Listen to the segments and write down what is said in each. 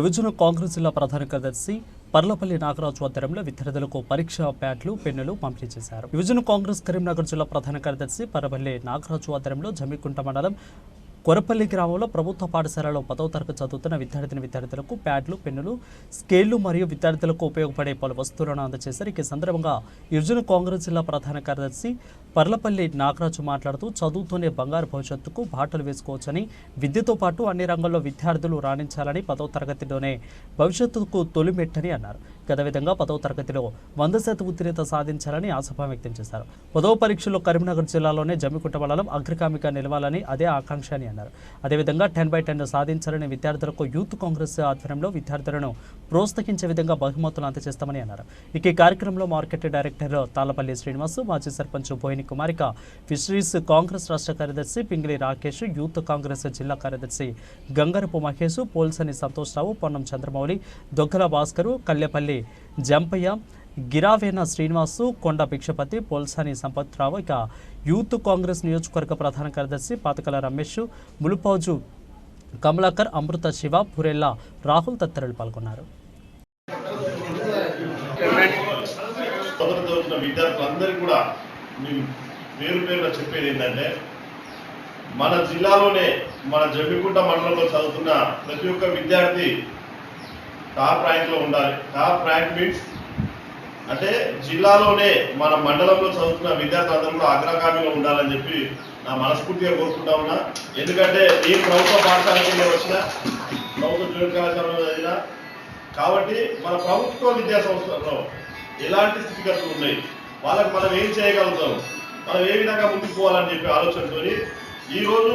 విభజన కాంగ్రెస్ జిల్లా ప్రధాన కార్యదర్శి పర్లపల్లి నాగరాజు ఆధ్వర్యంలో విద్యార్థులకు పరీక్ష ప్యాడ్లు పెన్నులు పంపిణీ చేశారు. విభజన కాంగ్రెస్ కరీంనగర్ జిల్లా ప్రధాన కార్యదర్శి పర్లపల్లి నాగరాజు ఆధ్వర్యంలో జమ్మికుంట మండలం కొరపల్లి గ్రామంలో ప్రభుత్వ పాఠశాలలో పదవ తరగతి చదువుతున్న విద్యార్థిని విద్యార్థులకు ప్యాడ్లు పెన్నులు స్కేళ్ళు మరియు విద్యార్థులకు ఉపయోగపడే పలు వస్తువులను అందజేశారు. ఈ సందర్భంగా యువజన కాంగ్రెస్ జిల్లా ప్రధాన కార్యదర్శి పర్లపల్లి నాగరాజు మాట్లాడుతూ చదువుతూనే బంగారు భవిష్యత్తుకు బాటలు వేసుకోవచ్చని విద్యతో పాటు అన్ని రంగాల్లో విద్యార్థులు రాణించాలని పదవ తరగతిలోనే భవిష్యత్తుకు తొలిమెట్టని అన్నారు. విధంగా పదవ తరగతిలో వంద శాతం ఉత్తీర్ణత సాధించాలని ఆశాభావం వ్యక్తం చేశారు. పదవ పరీక్షలో కరీంనగర్ జిల్లాలోనే జమ్మికుంట మండలం అగ్రగామిగా నిలవాలని అదే ఆకాంక్ష అని అన్నారు. అదేవిధంగా టెన్ బై టెన్ సాధించాలని విద్యార్థులకు యూత్ కాంగ్రెస్ ఆధ్వర్యంలో విద్యార్థులను ప్రోత్సహించే విధంగా బహుమతులు అందజేస్తామని అన్నారు. ఇక ఈ కార్యక్రమంలో మార్కెట్ డైరెక్టర్ తాళ్ళపల్లి శ్రీనివాస్ మాజీ సర్పంచ్ బోయిని కుమారిక ఫిషరీస్ కాంగ్రెస్ రాష్ట్ర కార్యదర్శి పింగిలి రాకేష్ యూత్ కాంగ్రెస్ జిల్లా కార్యదర్శి గంగరపు మహేష్ పోల్సని సంతోష్రావు పొన్నం చంద్రమౌళి దొగ్గల భాస్కరు కల్లెపల్లి జంపయ్య గిరావేన శ్రీనివాసు కొండ భిక్షపతి పోల్సాని సంపత్రావు ఇక యూత్ కాంగ్రెస్ నియోజకవర్గ ప్రధాన కార్యదర్శి పాతకల రమేష్ ములుపౌజు కమలాకర్ అమృత శివ పురెల్లా రాహుల్ తదితరులు పాల్గొన్నారు. కూడా మేము పేరు పేరున చెప్పేది ఏంటంటే మన జిల్లాలోనే మన జమ్మికుంట మండలంలో చదువుతున్న ప్రతి ఒక్క విద్యార్థి టాప్ ర్యాంక్లో ఉండాలి. టాప్ ర్యాంక్ మీన్స్ అంటే జిల్లాలోనే మన మండలంలో చదువుతున్న విద్యార్థులందరూ కూడా అగ్రగామిలో ఉండాలని చెప్పి నా మనస్ఫూర్తిగా కోరుకుంటా ఉన్నా. ఎందుకంటే ఈ ప్రభుత్వ పాఠశాలకి వచ్చిన ప్రభుత్వ జూనియర్ కళాశాలలో చదివిన కాబట్టి మన ప్రభుత్వ విద్యా సంస్థలో ఎలాంటి స్థితిగతులు ఉన్నాయి? వాళ్ళకి మనం ఏం చేయగలుగుతాం? మనం ఏ విధంగా ముందుకు పోవాలని చెప్పి ఆలోచనతో ఈరోజు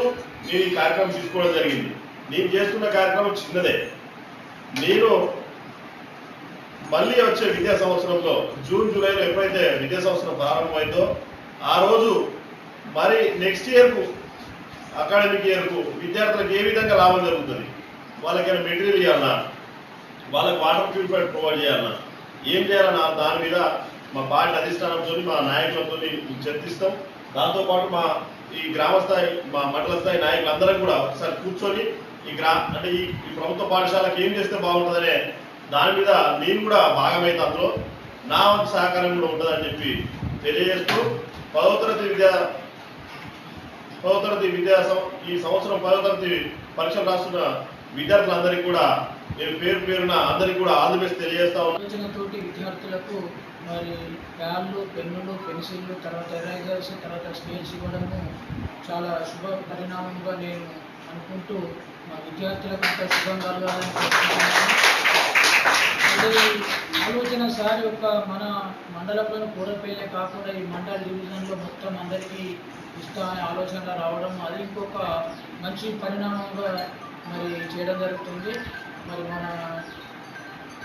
నేను ఈ కార్యక్రమం తీసుకోవడం జరిగింది. నేను చేస్తున్న కార్యక్రమం చిన్నదే. నేను మళ్ళీ వచ్చే విద్యా సంవత్సరంలో జూన్ జూలైలో ఎప్పుడైతే విద్యా సంవత్సరం ప్రారంభమైందో ఆ రోజు మరి నెక్స్ట్ ఇయర్కు అకాడమిక్ ఇయర్కు విద్యార్థులకు ఏ విధంగా లాభం జరుగుతుంది? వాళ్ళకి ఏమైనా మెటీరియల్ ఇవ్వాలన్నా వాళ్ళకి వాటర్ ప్యూరిఫైర్ ప్రొవైడ్ చేయాలన్నా ఏం చేయాలన్నా దాని మీద మా పార్టీ అధిష్టానంతో మా నాయకులతో చర్చిస్తాం. దాంతోపాటు మా ఈ గ్రామ స్థాయి మా మండల స్థాయి నాయకులందరం కూడా ఒకసారి కూర్చొని ఈ గ్రా అంటే ఈ ప్రభుత్వ పాఠశాలకు ఏం చేస్తే బాగుంటుందనే దాని మీద నేను కూడా భాగమైతే అందులో నా వంతు సహకారం కూడా ఉంటుందని చెప్పి తెలియజేస్తూ పదవ తరగతి విద్యా పదవ తరగతి విద్యా ఈ సంవత్సరం పదవ తరగతి పరీక్షలు రాస్తున్న విద్యార్థులందరికీ కూడా నేను పేరు పేరున అందరికీ కూడా ఆల్ ది బెస్ట్ తెలియజేస్తా ఉన్నాను విద్యార్థులకు మరి ప్యాన్లు పెన్నులు పెన్సిళ్ళు తర్వాత ఎరైజర్స్ తర్వాత స్కేల్స్ ఇవ్వడము చాలా శుభ పరిణామంగా నేను అనుకుంటూ మా విద్యార్థులకు ఇంకా శుభం కలగాలని ఆలోచన సార్ యొక్క మన మండలంలోని కూరపల్లి కాకుండా ఈ మండల డివిజన్లో మొత్తం అందరికీ ఇస్తా అనే ఆలోచన రావడం అది ఇంకొక మంచి పరిణామంగా మరి చేయడం జరుగుతుంది. మరి మన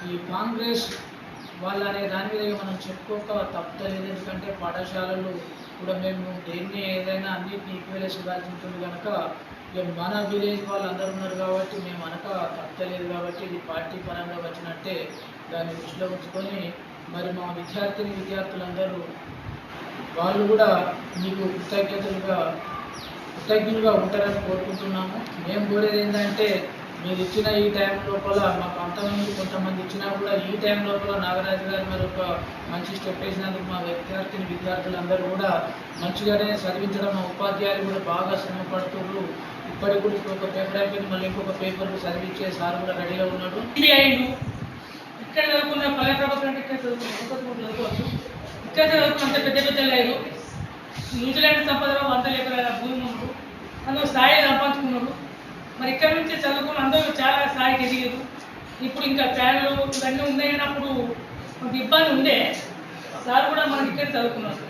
ఈ కాంగ్రెస్ వాళ్ళు అనే దాని మీద మనం చెప్పుకోక తప్పలేదు ఎందుకంటే పాఠశాలలు కూడా మేము దేన్ని ఏదైనా అన్నింటినీ ఈక్వలేసి ఇవ్వాల్సి కనుక ఇక మన విలేజ్ వాళ్ళు అందరూ ఉన్నారు కాబట్టి మేము అనక తప్పలేదు కాబట్టి ఇది పార్టీ పరంగా వచ్చినట్టే దాన్ని దృష్టిలో ఉంచుకొని మరి మా విద్యార్థిని విద్యార్థులందరూ వాళ్ళు కూడా మీకు కృతజ్ఞతలుగా కృతజ్ఞులుగా ఉంటారని కోరుకుంటున్నాము. మేము కోరేది ఏంటంటే మీరు ఇచ్చిన ఈ టైం లోపల మా అంతమంది కొంతమంది ఇచ్చినా కూడా ఈ టైం లోపల నాగరాజు గారు మరి ఒక మంచి స్టెప్ వేసినందుకు మా విద్యార్థిని విద్యార్థులందరూ కూడా మంచిగానే చదివించడం మా ఉపాధ్యాయులు కూడా బాగా శ్రమ పడుతున్నారు. ఇప్పటికి కూడా ఇప్పుడు ఒక పేపర్ అయిపోయింది మళ్ళీ ఇంకొక పేపర్ చదివించే సార్ కూడా రెడీగా ఉన్నాడు. ఇక్కడ చదువుకున్న పల్లె ప్రభుత్వం అంటే ఇక్కడ చదువుకున్న చదువుకోవచ్చు. ఇక్కడ చదువుకున్న అంత పెద్ద పెద్ద లేదు న్యూజిలాండ్ సంపద వంద ఎకరాల భూమి ఉండదు అందులో మరి ఇక్కడ నుంచి చదువుకున్న అందరూ చాలా స్థాయికి ఎదిగారు. ఇప్పుడు ఇంకా ఫ్యాన్లు ఇవన్నీ ఉన్నాయి కానీ అప్పుడు కొంత ఇబ్బంది ఉండే. సార్ కూడా మనకి ఇక్కడ చదువుకున్నారు.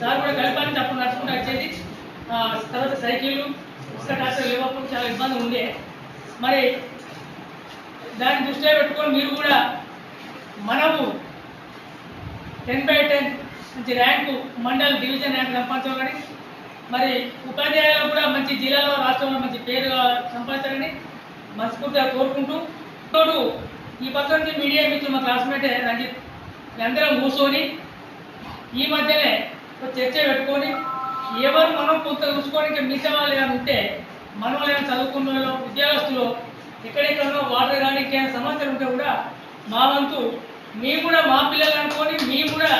సార్ కూడా కలిపాలని అప్పుడు నడుచుకుంటూ వచ్చేది. తర్వాత సైకిళ్ళు ఇసుక ట్రాక్టర్ లేవప్పుడు చాలా ఇబ్బంది ఉండే. మరి దాన్ని దృష్టిలో పెట్టుకొని మీరు కూడా మనము టెన్ బై టెన్ మంచి ర్యాంకు మండల్ డివిజన్ ర్యాంక్ సంపాదించాలని మరి ఉపాధ్యాయులు కూడా మంచి జిల్లాలో రాష్ట్రంలో మంచి పేరు సంపాదించాలని మనస్ఫూర్తిగా కోరుకుంటూ తోడు ఈ పత్రానికి మీడియా మిత్రులు మా క్లాస్మేట్ రంజిత్. అందరం కూర్చొని ఈ మధ్యనే ఒక చర్చ పెట్టుకొని ఎవరు మనం కొంత చూసుకొని మిగతా వాళ్ళు ఏమైనా ఉంటే మనం ఏమైనా చదువుకున్న వాళ్ళు ఉద్యోగస్తులు ఎక్కడెక్కడో వాటర్ కానీ ఇంకేమైనా సమస్యలు ఉంటే కూడా మా వంతు మేము కూడా మా పిల్లలు అనుకొని మేము కూడా